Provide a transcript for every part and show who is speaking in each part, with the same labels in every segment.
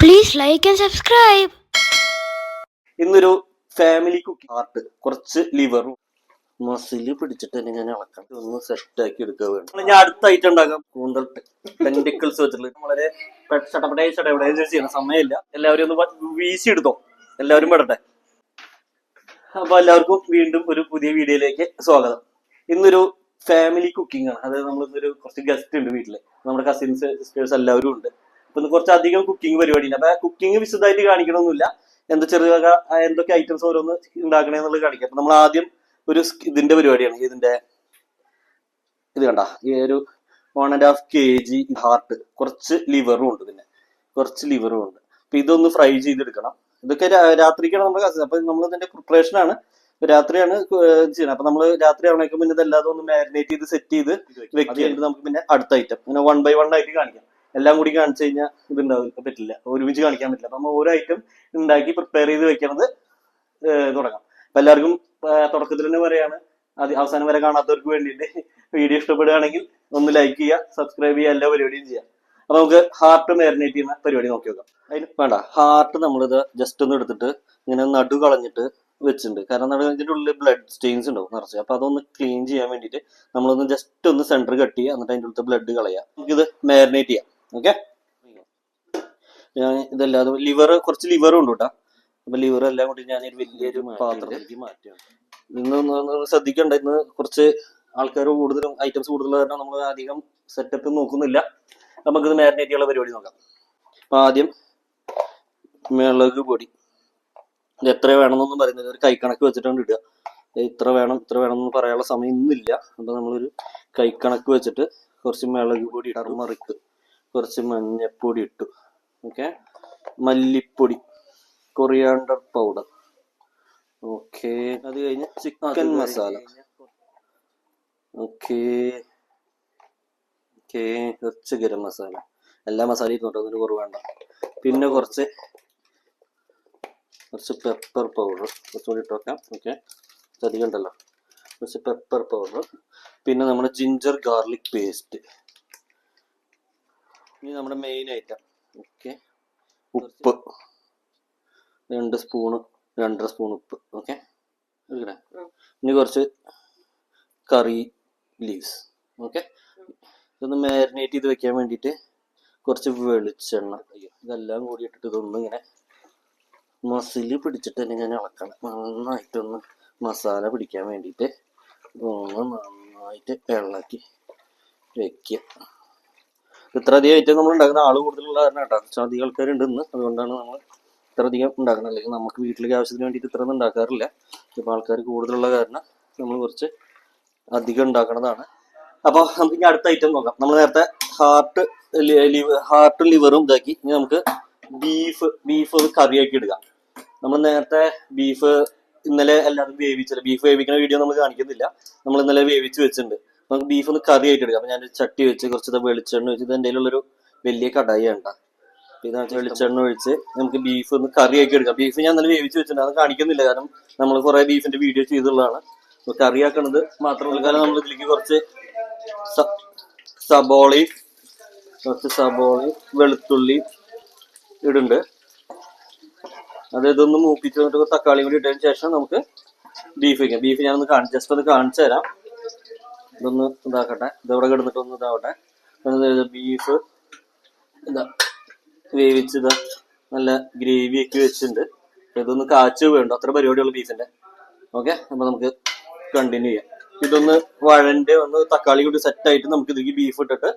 Speaker 1: Please like and subscribe
Speaker 2: ഇന്നൊരു family cooking art കുറച്ച് ലിവറും മസിൽ പിടിച്ചിട്ട് തന്നെ ഞാൻ ഇളക്കാം ഒന്ന് സെറ്റ് ആക്കി എടുക്കുക വേണം. ഞാൻ അടുത്തായിട്ട് ഉണ്ടാക്കാം. കൂന്തൽ ടെൻഡിക്കിൾസ് വെച്ചിട്ട് വളരെ ചെയ്യണം സമയമില്ല. എല്ലാവരും ഒന്ന് വീശി എടുത്തോ. എല്ലാവരും പെടട്ടെ. അപ്പൊ എല്ലാവർക്കും വീണ്ടും ഒരു പുതിയ വീഡിയോയിലേക്ക് സ്വാഗതം. ഇന്നൊരു ഫാമിലി കുക്കിംഗ് ആണ്. അതായത് നമ്മൾ ഇന്നൊരു കുറച്ച് ഗസ്റ്റ് ഉണ്ട് വീട്ടിൽ. നമ്മുടെ കസിൻസ് സിസ്റ്റേഴ്സ് എല്ലാവരും ഉണ്ട്. അപ്പൊ കുറച്ചധികം കുക്കിംഗ് പരിപാടിയുണ്ട്. അപ്പൊ കുക്കിംഗ് വിശദമായിട്ട് കാണിക്കണമെന്നില്ല എന്താ ചെറിയ എന്തൊക്കെ ഐറ്റംസ് ഓരോന്ന് ഉണ്ടാക്കണേന്നുള്ളത് കാണിക്കാം. അപ്പൊ നമ്മൾ ആദ്യം ഒരു ഇതിന്റെ പരിപാടിയാണ്. ഇതിന്റെ ഇത് കണ്ട ഈ ഒരു one and half K G heart കുറച്ച് ലിവറും ഉണ്ട് പിന്നെ കുറച്ച് ലിവറും ഉണ്ട്. അപ്പൊ ഇതൊന്ന് ഫ്രൈ ചെയ്തെടുക്കണം. ഇതൊക്കെ രാത്രിക്കാണ് നമ്മുടെ അപ്പൊ നമ്മൾ ഇതിന്റെ പ്രിപ്പറേഷൻ ആണ്. രാത്രിയാണ് ചെയ്യണം. അപ്പൊ നമ്മൾ രാത്രി ആവണേക്കും പിന്നെ ഇതെല്ലാം ഒന്ന് മാരിനേറ്റ് ചെയ്ത് സെറ്റ് ചെയ്ത് വെക്കുകയാണെങ്കിൽ നമുക്ക് പിന്നെ അടുത്ത ഐറ്റം പിന്നെ വൺ ബൈ വൺ ആയിട്ട് കാണിക്കാം. എല്ലാം കൂടി കാണിച്ചു കഴിഞ്ഞാൽ ഇതുണ്ടാവില്ല പറ്റില്ല. ഒരുമിച്ച് കാണിക്കാൻ പറ്റില്ല. അപ്പൊ നമ്മൾ ഓരോ ഐറ്റം ഉണ്ടാക്കി പ്രിപ്പയർ ചെയ്ത് വെക്കണത് തുടങ്ങാം. അപ്പൊ എല്ലാവർക്കും തുടക്കത്തിൽ തന്നെ പറയാണ് അത് അവസാനം വരെ കാണാത്തവർക്ക് വേണ്ടിയിട്ട് വീഡിയോ ഇഷ്ടപ്പെടുകയാണെങ്കിൽ ഒന്ന് ലൈക്ക് ചെയ്യുക സബ്സ്ക്രൈബ് ചെയ്യുക എല്ലാ പരിപാടിയും ചെയ്യാം അപ്പൊ നമുക്ക് ഹാർട്ട് മാരിനേറ്റ് ചെയ്യുന്ന പരിപാടി നോക്കി നോക്കാം. അതിന് വേണ്ട ഹാർട്ട് നമ്മളിത് ജസ്റ്റ് ഒന്ന് എടുത്തിട്ട് ഇങ്ങനെ നടു കളഞ്ഞിട്ട് വെച്ചിട്ടുണ്ട്. കാരണം നടു ഉള്ളിൽ ബ്ലഡ് സ്റ്റെയിൻസ് ഉണ്ടാവും നിറച്ച്. അപ്പൊ അതൊന്ന് ക്ലീൻ ചെയ്യാൻ വേണ്ടിയിട്ട് നമ്മളൊന്ന് ജസ്റ്റ് ഒന്ന് സെന്റർ കട്ട് ചെയ്യുക എന്നിട്ട് അതിന്റെ ഉള്ളിൽ ബ്ലഡ് കളയുക. നമുക്കിത് മാരിനേറ്റ് ചെയ്യാം. ഓക്കെ ഞാൻ ഇതല്ലാതെ ലിവർ കുറച്ച് ലിവറും ഉണ്ട് കേട്ടോ അപ്പൊ ലിവർ എല്ലാം കൂടി ഞാൻ ഒരു വലിയൊരു പാത്രത്തിലേക്ക് മാറ്റുകയാണ് ഇന്ന് ശ്രദ്ധിക്കണ്ട ഇന്ന് കുറച്ച് ആൾക്കാർ കൂടുതലും ഐറ്റംസ് കൂടുതൽ കാരണം നമ്മൾ അധികം സെറ്റപ്പ് നോക്കുന്നില്ല. നമുക്കിത് മാരിനേറ്റ് ചെയ്യാനുള്ള പരിപാടി നോക്കാം. അപ്പൊ ആദ്യം മിളക് പൊടി. ഇത് എത്ര വേണമെന്നൊന്നും പറയുന്നില്ല. ഒരു കൈക്കണക്ക് വെച്ചിട്ടാണ് ഇടുക. ഇത്ര വേണം ഇത്ര വേണം എന്ന് പറയാനുള്ള സമയം ഇന്നില്ല. അപ്പൊ നമ്മളൊരു കൈക്കണക്ക് വെച്ചിട്ട് കുറച്ച് മിളക് പൊടി ടർമറിക്ക് കുറച്ച് മഞ്ഞപ്പൊടി ഇട്ടു. ഓക്കെ മല്ലിപ്പൊടി കൊറിയാണ്ടർ പൗഡർ ഓക്കെ അത് കഴിഞ്ഞ് ചിക്കൻ മസാല ഓക്കെ ഓക്കെ കുറച്ച് ഗരം മസാല എല്ലാ മസാലയും ഇരുന്നോട്ടോ അതിന് കുറവ് പിന്നെ കുറച്ച് കുറച്ച് പെപ്പർ പൗഡർ കുറച്ചുകൂടി ഇട്ട് വെക്കാം. ഓക്കെ അധികം ഉണ്ടല്ലോ. കുറച്ച് പെപ്പർ പൗഡർ പിന്നെ നമ്മുടെ ജിഞ്ചർ ഗാർലിക് പേസ്റ്റ് ഇനി നമ്മുടെ മെയിൻ ഐറ്റം ഓക്കെ ഉപ്പ്. രണ്ട് സ്പൂണ് രണ്ടര സ്പൂൺ ഉപ്പ്. ഓക്കെ എടുക്കണേ? ഇനി കുറച്ച് കറി ലീവ്സ് ഓക്കെ ഇതൊന്ന് മാരിനേറ്റ് ചെയ്ത് വെക്കാൻ വേണ്ടിയിട്ട് കുറച്ച് വെളിച്ചെണ്ണ. ഇതെല്ലാം കൂടി ഇട്ടിട്ട് ഇതൊന്നും ഇങ്ങനെ മസിൽ പിടിച്ചിട്ട് തന്നെ ഞാൻ ഇളക്കണം. നന്നായിട്ടൊന്ന് മസാല പിടിക്കാൻ വേണ്ടിയിട്ട് ഒന്ന് നന്നായിട്ട് ഇളക്കി വെക്കുക. ഇത്ര അധികം ഐറ്റം നമ്മൾ ഉണ്ടാക്കുന്ന ആൾ കൂടുതലുള്ള കാരണം കേട്ടോ. കുറച്ച് അധികം ആൾക്കാരുണ്ട് ഇന്ന്. അതുകൊണ്ടാണ് നമ്മൾ ഇത്ര അധികം ഉണ്ടാക്കുന്നത്. അല്ലെങ്കിൽ നമുക്ക് വീട്ടിലേക്ക് ആവശ്യത്തിന് വേണ്ടിയിട്ട് ഇത്രയൊന്നും ഉണ്ടാക്കാറില്ല. ഇപ്പോൾ ആൾക്കാർ കൂടുതലുള്ള കാരണം നമ്മൾ കുറച്ച് അധികം ഉണ്ടാക്കുന്നതാണ് അപ്പോൾ നമുക്ക് ഇനി അടുത്ത ഐറ്റം നോക്കാം. നമ്മൾ നേരത്തെ ഹാർട്ട് ഹാർട്ടും ലിവറും ഇതാക്കി. ഇനി നമുക്ക് ബീഫ് ബീഫ് കറിയാക്കി എടുക്കാം. നമ്മൾ നേരത്തെ ബീഫ് ഇന്നലെ എല്ലാവരും വേവിച്ചത് ബീഫ് വേവിക്കുന്ന വീഡിയോ നമ്മൾ കാണിക്കുന്നില്ല. നമ്മൾ ഇന്നലെ വേവിച്ച് വെച്ചിട്ടുണ്ട്. നമുക്ക് ബീഫ് ഒന്ന് കറി ആയിട്ട് എടുക്കാം. അപ്പൊ ഞാൻ ചട്ടി വെച്ച് കുറച്ച് വെളിച്ചെണ്ണ വെച്ച് ഇത് ഒരു വലിയ കടായി ഇതാണ് വെളിച്ചെണ്ണ ഒഴിച്ച് നമുക്ക് ബീഫ് ഒന്ന് കറി ആക്കി എടുക്കാം. ബീഫ് ഞാൻ നല്ല വേവിച്ച് വെച്ചിട്ടുണ്ട്. അത് കാണിക്കുന്നില്ല. കാരണം നമ്മൾ കുറെ ബീഫിന്റെ വീഡിയോ ചെയ്തുള്ളതാണ്. കറി കറിയാക്കണത് മാത്രമല്ല കാരണം നമ്മൾ ഇതിലേക്ക് കുറച്ച് സബോളയും കുറച്ച് സബോളയും വെളുത്തുള്ളി ഇടുണ്ട് അത് ഇതൊന്ന് മൂപ്പിച്ച് തക്കാളി കൂടി ഇട്ടതിന് ശേഷം നമുക്ക് ബീഫ് വയ്ക്കാം ബീഫ് ഞാനൊന്ന് കാണിച്ച് ജസ്റ്റ് ഒന്ന് കാണിച്ചു തരാം. ഇതൊന്ന് ഇതാക്കട്ടെ. ഇതവിടെ കിടന്നിട്ട് ഒന്ന് ഇതാവട്ടെ. ബീഫ് ഇതാ വേവിച്ച് ഇതാ നല്ല ഗ്രേവി ഒക്കെ വെച്ചിട്ടുണ്ട്. ഇതൊന്ന് കാച്ചു വേണ്ട. അത്ര പരിപാടിയുള്ള ബീഫിന്റെ ഓക്കെ അപ്പൊ നമുക്ക് കണ്ടിന്യൂ ചെയ്യാം. ഇതൊന്ന് വഴന്റെ ഒന്ന് തക്കാളി കൂടി സെറ്റ് ആയിട്ട് നമുക്ക് ഇതിലേക്ക് ബീഫ് ഇട്ടിട്ട്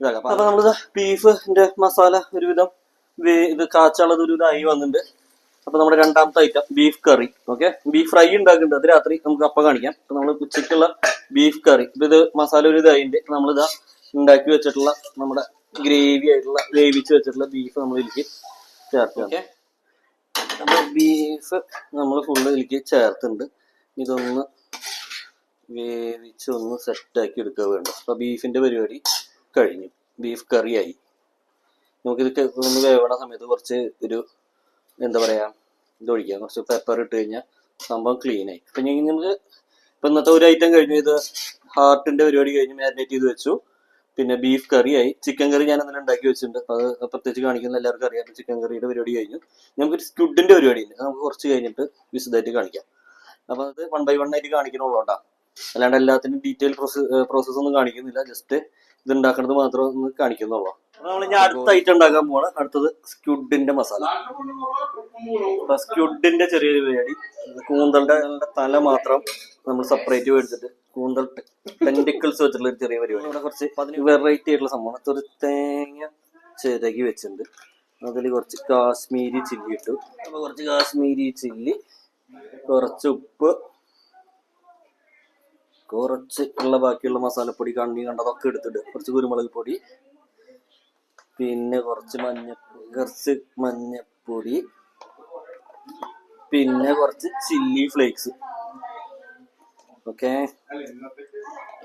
Speaker 2: ഇതാക്കാം. അപ്പൊ നമ്മളിത് ബീഫിന്റെ മസാല ഒരുവിധം ഇത് കാച്ചുള്ളത് ഒരു ഇതായി വന്നിട്ടുണ്ട്. അപ്പൊ നമ്മുടെ രണ്ടാമത്തെ item beef curry okay beef fry ഉണ്ടാക്കുന്നുണ്ട്. അത് രാത്രി നമുക്ക് അപ്പം കാണിക്കാം. അപ്പൊ നമ്മൾ ഉച്ചയ്ക്കുള്ള ബീഫ് കറി ഇപ്പൊ ഇത് മസാല ഒരു ഇതായിട്ട് നമ്മളിതാ ഉണ്ടാക്കി വെച്ചിട്ടുള്ള നമ്മുടെ ഗ്രേവി ആയിട്ടുള്ള വേവിച്ച് വെച്ചിട്ടുള്ള ബീഫ് നമ്മൾ ഇതിലേക്ക് ചേർക്കാം ഓക്കെ അപ്പൊ ബീഫ് നമ്മൾ ഫുള്ള് ഇതിലേക്ക് ചേർത്തുണ്ട് ഇതൊന്ന് വേവിച്ച് ഒന്ന് സെറ്റാക്കി എടുക്കുക വേണ്ട അപ്പൊ ബീഫിന്റെ പരിപാടി കഴിഞ്ഞു. ബീഫ് കറിയായി നമുക്കിത് ഒന്ന് വേവണ സമയത്ത് കുറച്ച് ഒരു എന്താ പറയാ ഇതൊഴിക്കുക കുറച്ച് പെപ്പർ ഇട്ട് കഴിഞ്ഞാൽ സംഭവം ക്ലീൻ ആയി. അപ്പൊ ഇനി നമുക്ക് ഇപ്പൊ ഇന്നത്തെ ഒരു ഐറ്റം കഴിഞ്ഞു. ഇത് ഹാർട്ടിന്റെ പരിപാടി കഴിഞ്ഞ് മാരിനേറ്റ് ചെയ്ത് വെച്ചു. പിന്നെ ബീഫ് കറിയായി ചിക്കൻ കറി ഞാൻ അന്നേരം ഉണ്ടാക്കി വെച്ചിട്ടുണ്ട്. അത് പ്രത്യേകിച്ച് കാണിക്കുന്ന എല്ലാവർക്കും അറിയാം. ചിക്കൻ കറിയുടെ പരിപാടി കഴിഞ്ഞു. നമുക്കൊരു സ്ക്യുഡിന്റെ പരിപാടി ഉണ്ട്. നമുക്ക് കുറച്ച് കഴിഞ്ഞിട്ട് വിശദമായിട്ട് കാണിക്കാം. അപ്പൊ അത് വൺ ബൈ വൺ ആയിട്ട് കാണിക്കണുള്ളൂ കേട്ടോ. അല്ലാണ്ട് എല്ലാത്തിനും ഡീറ്റെയിൽ പ്രോസസ് ഒന്നും കാണിക്കുന്നില്ല. ജസ്റ്റ് ഇത് മാത്രം ഒന്ന് കാണിക്കുന്നുള്ളൂ. നമ്മൾ ഇനി അടുത്ത ഐറ്റം ഉണ്ടാക്കാൻ പോവാണ്. അടുത്തത് സ്ക്യുഡിന്റെ മസാല. അപ്പൊ സ്ക്യുഡിന്റെ ചെറിയൊരു പരിപാടി കൂന്തളുടെ തല മാത്രം നമ്മൾ സെപ്പറേറ്റ് മേടിച്ചിട്ട് കൂന്തൽ ടെൻഡിക്കിൾസ് വെച്ചിട്ടുള്ള ഒരു ചെറിയ പരിപാടി. ഇവിടെ കുറച്ച് വെറൈറ്റി ആയിട്ടുള്ള സംഭവം ഒരു തേങ്ങ ചിരകി വെച്ചിട്ടുണ്ട്. അതിൽ കുറച്ച് കാശ്മീരി ചില്ലി ഇട്ടു. അപ്പൊ കുറച്ച് കാശ്മീരി ചില്ലി കുറച്ച് ഉപ്പ് കുറച്ച് ഉള്ള ബാക്കിയുള്ള മസാലപ്പൊടി കണ്ണി കണ്ടതൊക്കെ എടുത്തിട്ട് കുറച്ച് കുരുമുളക് പൊടി പിന്നെ കുറച്ച് മഞ്ഞ കുറച്ച് മഞ്ഞപ്പൊടി പിന്നെ കുറച്ച് chilli flakes. Okay?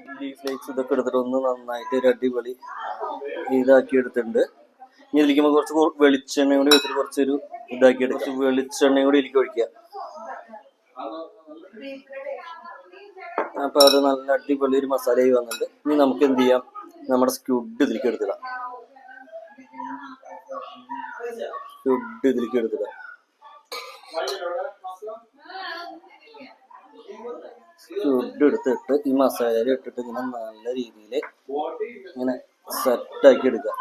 Speaker 2: Chilli flakes ഇതൊക്കെ എടുത്തിട്ട് ഒന്ന് നന്നായിട്ട് ഒരു അടിപൊളി ഇതാക്കി എടുത്തിട്ടുണ്ട്. ഇനി ഇരിക്കുമ്പോൾ കുറച്ച് വെളിച്ചെണ്ണ കൂടി വെച്ചിട്ട് കുറച്ചൊരു ഇതാക്കി എടുക്കും. കുറച്ച് വെളിച്ചെണ്ണ കൂടി ഇരിക്കും ഒഴിക്കുക അപ്പൊ അത് നല്ല അടിപൊളി ഒരു മസാലയായി വന്നിട്ടുണ്ട്. ഇനി നമുക്ക് എന്ത് ചെയ്യാം? നമ്മുടെ സ്ക്യൂഡ് ഇതിലേക്ക് എടുത്തിടാം. സ്ക്യൂഡ് ഇതിലേക്ക് എടുത്തിടാം. സ്ക്യൂഡ് എടുത്തിട്ട് ഈ മസാല ഇട്ടിട്ട് ഇങ്ങനെ നല്ല രീതിയിൽ ഇങ്ങനെ സെറ്റാക്കി എടുക്കുക.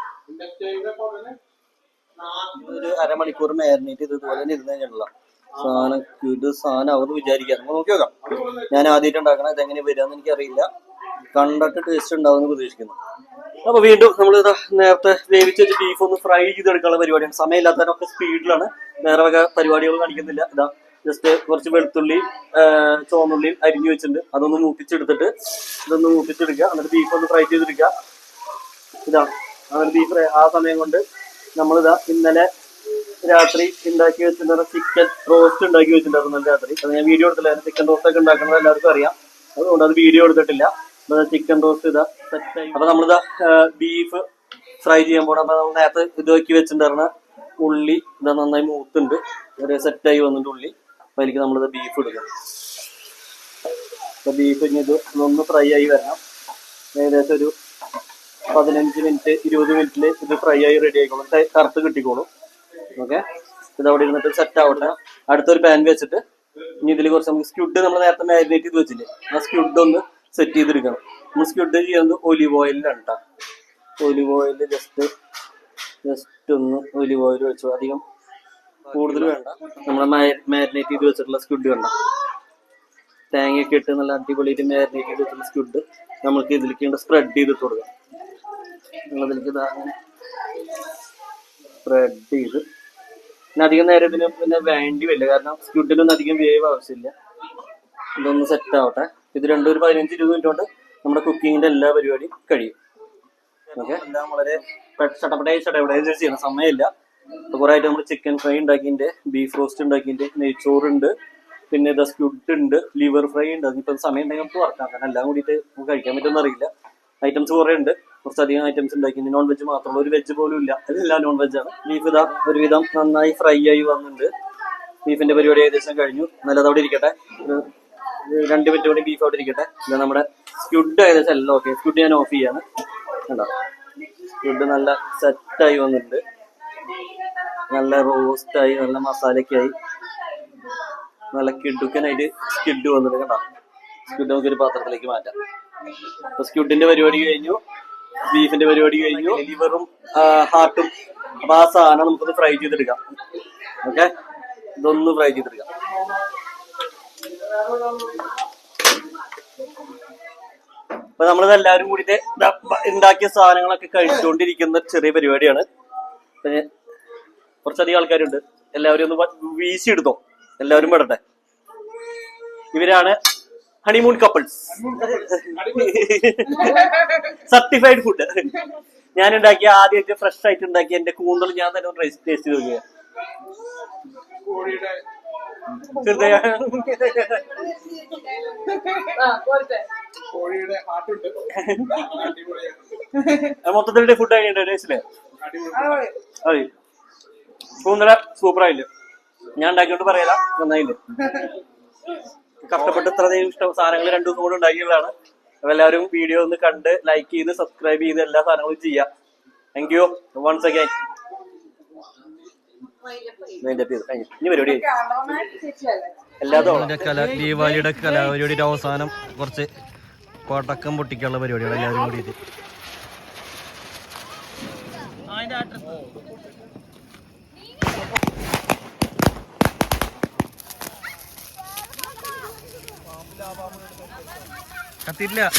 Speaker 2: ഒരു അരമണിക്കൂർ മാരിനേറ്റ് ചെയ്ത് ഇതുപോലെ ഇരുന്ന് കഴിഞ്ഞിട്ടുള്ള സാധനം ഇത് സാധനം അവർ വിചാരിക്കാം. നമുക്ക് നോക്കി നോക്കാം. ഞാൻ ആദ്യമായിട്ട് ഉണ്ടാക്കണം ഇതെങ്ങനെ വരികയെന്ന് എനിക്കറിയില്ല. കണ്ടിട്ട് ടേസ്റ്റ് ഉണ്ടാവുമെന്ന് പ്രതീക്ഷിക്കുന്നു. അപ്പൊ വീണ്ടും നമ്മൾ നേരത്തെ വേവിച്ച് വെച്ച് ബീഫ് ഒന്ന് ഫ്രൈ ചെയ്തെടുക്കാനുള്ള പരിപാടിയാണ്. സമയമില്ലാത്തതിനൊക്കെ സ്പീഡിലാണ് വേറെ വക പരിപാടികൾ കാണിക്കുന്നില്ല. ഇതാ ജസ്റ്റ് കുറച്ച് വെളുത്തുള്ളി ചുവന്നുള്ളി അരിഞ്ഞു വെച്ചിട്ടുണ്ട്. അതൊന്ന് മൂപ്പിച്ചെടുത്തിട്ട് ഇതൊന്ന് മൂപ്പിച്ചെടുക്കുക. എന്നിട്ട് ബീഫ് ഒന്ന് ഫ്രൈ ചെയ്തെടുക്കുക. ഇതാ അങ്ങനെ ബീഫ് ആ സമയം കൊണ്ട് നമ്മളിതാ ഇന്നലെ രാത്രി ഉണ്ടാക്കി വെച്ചിട്ടുണ്ടായിരുന്ന ചിക്കൻ റോസ്റ്റ് ഉണ്ടാക്കി വെച്ചിട്ടുണ്ടായിരുന്നു രാത്രി. അത് ഞാൻ വീഡിയോ എടുത്തില്ലായിരുന്നു ചിക്കൻ റോസ്റ്റ് ഒക്കെ ഉണ്ടാക്കുന്നത് എല്ലാവർക്കും അറിയാം. അതുകൊണ്ട് അത് വീഡിയോ എടുത്തിട്ടില്ല. ചിക്കൻ റോസ്റ്റ് ഇതാ. സെറ്റായി അപ്പൊ നമ്മളിതാ ബീഫ് ഫ്രൈ ചെയ്യാൻ പോകണം അപ്പൊ നമ്മൾ നേരത്തെ ഇത് വെക്കി വെച്ചിട്ടുണ്ടായിരുന്ന ഉള്ളി ഇതാ നന്നായി മൂത്തുണ്ട്. ഒരു സെറ്റായി വന്നിട്ട് ഉള്ളി. അപ്പൊ അതിലേക്ക് നമ്മളിത് ബീഫ് എടുക്കാം അപ്പൊ ബീഫ് ഇനി ഇത് ഒന്ന് ഫ്രൈ ആയി വരണം. ഏകദേശം ഒരു പതിനഞ്ച് മിനിറ്റ് ഇരുപത് മിനിറ്റിൽ ഇത് ഫ്രൈ ആയി റെഡി ആയിക്കോളും. കറുത്ത് കിട്ടിക്കോളും. ഓക്കെ. ഇത് അവിടെ ഇരുന്നിട്ട് സെറ്റ് ആവട്ടെ. അടുത്തൊരു പാൻ വെച്ചിട്ട് ഇനി ഇതിൽ കുറച്ച് നമുക്ക് സ്ക്യുഡ് നമ്മൾ നേരത്തെ മാരിനേറ്റ് ചെയ്ത് വെച്ചില്ലേ? ആ സ്ക്യുഡ് ഒന്ന് സെറ്റ് ചെയ്തെടുക്കണം. നമ്മൾ സ്ക്യുഡ് ചെയ്യുന്നത് ഒലിവ് ഓയിലിലാണ് കേട്ടോ ഒലിവ് ഓയിൽ ജസ്റ്റ് ജസ്റ്റ് ഒന്ന് ഒലിവ് ഓയിൽ വെച്ചു അധികം കൂടുതൽ വേണ്ട. നമ്മൾ മാരിനേറ്റ് ചെയ്ത് വെച്ചിട്ടുള്ള സ്ക്യുഡ് വേണ്ട തേങ്ങയൊക്കെ ഇട്ട് നല്ല അടിപൊളിയായിട്ട് മാരിനേറ്റ് ചെയ്ത് വെച്ചിട്ടുള്ള സ്ക്യുഡ് നമുക്ക് ഇതിലേക്ക് സ്പ്രെഡ് ചെയ്തിട്ട് കൊടുക്കാം. നമ്മളതിലേക്ക് ഇതാ അങ്ങനെ സ്പ്രെഡ് ചെയ്ത്. പിന്നെ അധികം നേരം ഇതിന് പിന്നെ വേണ്ടി വരില്ല. കാരണം സ്ക്യൂഡിനൊന്നും അധികം വേവ് ആവശ്യമില്ല. ഇതൊന്ന് സെറ്റ് ആവട്ടെ. ഇത് രണ്ടും ഒരു പതിനഞ്ച് ഇരുപത് മിനിറ്റ് കൊണ്ട് നമ്മുടെ കുക്കിങ്ങിന്റെ എല്ലാ പരിപാടിയും കഴിയും. എല്ലാം വളരെ ചെയ്യണം സമയമില്ല. അപ്പൊ കുറെ ആയിട്ട് നമ്മൾ ചിക്കൻ ഫ്രൈ ഉണ്ടാക്കിന്റെ ബീഫ് റോസ്റ്റ് ഉണ്ടാക്കിന്റെ നെയ്ച്ചോറുണ്ട് പിന്നെ ഇത് സ്ക്യൂട്ട് ഉണ്ട്. ലിവർ ഫ്രൈ ഉണ്ട്. അതിപ്പോ സമയം ഉണ്ടെങ്കിൽ നമുക്ക് വർക്കാക്കാം എല്ലാം കൂടിയിട്ട് നമുക്ക് കഴിക്കാൻ പറ്റുമെന്ന് അറിയില്ല. ഐറ്റംസ് കുറെ ഉണ്ട്. കുറച്ചധികം ഐറ്റംസ് ഉണ്ടാക്കി നോൺ വെജ് മാത്രമല്ല ഒരു വെജ് പോലും ഇല്ല. എല്ലാം നോൺ വെജ് ആണ്. ബീഫ് ഇതാ ഒരുവിധം നന്നായി ഫ്രൈ ആയി വന്നിട്ടുണ്ട്. ബീഫിന്റെ പരിപാടി ഏകദേശം കഴിഞ്ഞു. നല്ലത് അവിടെ ഇരിക്കട്ടെ. രണ്ട് മിനിറ്റ് കൂടി ബീഫ് അവിടെ ഇരിക്കട്ടെ. ഇത് നമ്മുടെ സ്ക്യുഡ് ഏകദേശം എല്ലാം ഓക്കെ സ്ക്യുഡ് ഞാൻ ഓഫ് ചെയ്യാണ്. കണ്ടോ? സ്ക്യുഡ് നല്ല സെറ്റായി വന്നിട്ടുണ്ട്. നല്ല റോസ്റ്റായി നല്ല മസാലയൊക്കെയായി നല്ല കിഡുക്കനായിട്ട് സ്കിഡ് വന്നിട്ട് കണ്ടോ? സ്ക്യുഡ് നമുക്കൊരു പാത്രത്തിലേക്ക് മാറ്റാം. അപ്പൊ സ്ക്യുഡിന്റെ പരിപാടി കഴിഞ്ഞു. ബീഫിന്റെ പരിപാടി കഴിഞ്ഞു. ലിവറും ഹാർട്ടും അപ്പൊ ആ സാധനം നമുക്കൊന്ന് ഫ്രൈ ചെയ്തെടുക്കാം. ഓക്കെ? ഇതൊന്ന് ഫ്രൈ ചെയ്തെടുക്കാം. അപ്പൊ നമ്മളിത് എല്ലാവരും കൂടിയിട്ട് ഉണ്ടാക്കിയ സാധനങ്ങളൊക്കെ കഴിച്ചുകൊണ്ടിരിക്കുന്ന ചെറിയ പരിപാടിയാണ്. പിന്നെ കുറച്ചധികം ആൾക്കാരുണ്ട്. എല്ലാവരും ഒന്ന് വീശിയെടുത്തോ. എല്ലാവരും പെടട്ടെ. ഇവരാണ് ഹണിമൂൺ കപ്പിൾസ് സർട്ടിഫൈഡ് ഫുഡ് ഞാൻ ഉണ്ടാക്കിയ ആദ്യമായിട്ട് ഫ്രഷ് ആയിട്ട് ഉണ്ടാക്കിയ എന്റെ കൂന്തൽ ഞാൻ തന്നെ ഒന്ന് ടേസ്റ്റ് ചെയ്ത് നോക്കിയ.
Speaker 3: അടിപൊളിയാണ്
Speaker 2: മൊത്തത്തിലുള്ള ഫുഡ് ടേസ്റ്റില്ലേ
Speaker 3: അടിപൊളി
Speaker 2: അതെ. കൂന്തല സൂപ്പർ ആയില്ലേ? ഞാൻ ഉണ്ടാക്കിയോണ്ട് പറയല. നന്നായില്ലേ? കഷ്ടപ്പെട്ട് ഇത്രയധികം ഇഷ്ടം സാധനങ്ങൾ രണ്ടു ദിവസം കൂടെ ഉണ്ടാക്കിയതാണ് അപ്പൊ എല്ലാവരും വീഡിയോ ഒന്ന് കണ്ട് ലൈക്ക് ചെയ്ത് സബ്സ്ക്രൈബ് ചെയ്ത് എല്ലാ സാധനങ്ങളും ചെയ്യാം. താങ്ക് യു വൺസ് അഗൈൻ ഇനി പരിപാടി. എല്ലാതും
Speaker 4: ദീപാവലിയുടെ കലാപരിപാടിയുടെ അവസാനം കുറച്ച് കോട്ടക്കം പൊട്ടിക്കാനുള്ള പരിപാടിയാണ് എല്ലാവരും കൂടിയിട്ട് കത്തിയിട്ടില്ല.